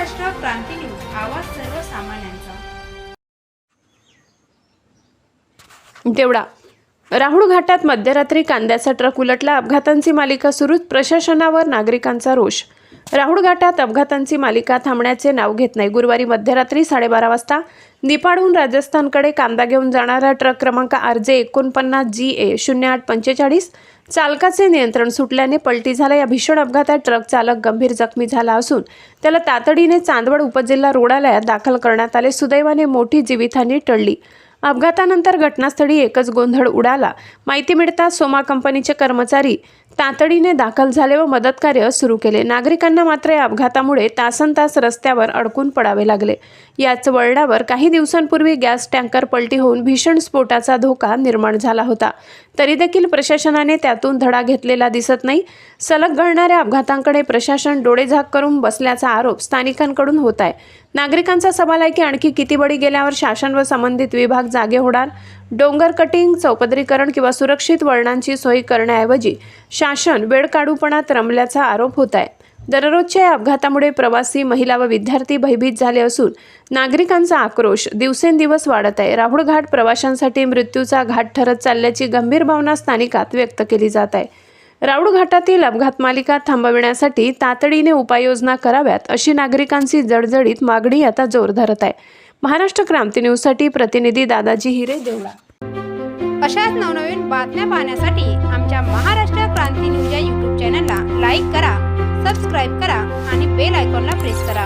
क्रांती news. आवाज सर्वसामान्यांचा. देवडा राहुळ घाटात मध्यरात्री कांद्याचा ट्रक उलटला. अपघातांची मालिका सुरूच. प्रशासनावर नागरिकांचा रोष. राहुल घाटात अपघातांची मालिका थांबण्याचे नाव घेत नाही. गुरुवारी मध्यरात्री साडेबारा वाजता निपाडहून राजस्थानकडे कांदा घेऊन जाणारा ट्रक क्रमांक आर जे एकोणपन्नास जी ए शून्य आठ पंचेचाळीस चालकाचे नियंत्रण सुटल्याने पलटी झाला. या भीषण अपघातात ट्रक चालक गंभीर जखमी झाला असून त्याला तातडीने चांदवड उपजिल्हा रुग्णालयात दाखल करण्यात आले. सुदैवाने मोठी जीवितहानी टळली. अपघातानंतर घटनास्थळी एकच गोंधळ उडाला. माहिती मिळताच सोमा कंपनीचे कर्मचारी तातडीने दाखल झाले व मदतकार्य सुरू केले. नागरिकांना मात्र या अपघातामुळे तासन तास रस्त्यावर अडकून पडावे लागले. याच वळणावर काही दिवसांपूर्वी गॅस टँकर पलटी होऊन भीषण स्फोटाचा धोका निर्माण झाला होता. तरी देखील प्रशासनाने त्यातून धडा घेतलेला दिसत नाही. सलग घडणाऱ्या अपघातांकडे प्रशासन डोळेझाक करून बसल्याचा आरोप स्थानिकांकडून होत आहे. नागरिकांचा सवाल आहे की आणखी किती बळी गेल्यावर शासन व संबंधित विभाग जागे होणार? डोंगर कटिंग चौपदरीकरण किंवा सुरक्षित वळणांची सोय करण्याऐवजी शासन वेळ काढूपणात रमल्याचा आरोप होत आहे. दररोजच्या या अपघातामुळे प्रवासी महिला व विद्यार्थी भयभीत झाले असून नागरिकांचा आक्रोश दिवसेंदिवस वाढत आहे. राहुळ घाट प्रवाशांसाठी मृत्यूचा घाट ठरत चालल्याची गंभीर भावना स्थानिकात व्यक्त केली जात आहे. राऊळ घाटातील अपघात मालिका थांबविण्यासाठी तातडीने उपाययोजना कराव्यात अशी नागरिकांची जडजडीत मागणी आता जोर धरत आहे. महाराष्ट्र क्रांती न्यूजसाठी प्रतिनिधी दादाजी हिरे देवळा. अशाच नवनवीन बातम्या पाहण्यासाठी आमच्या महाराष्ट्र क्रांती न्यूज या यूट्यूब चॅनलला लाईक करा सबस्क्राईब करा आणि बेल आयकॉनला प्रेस करा.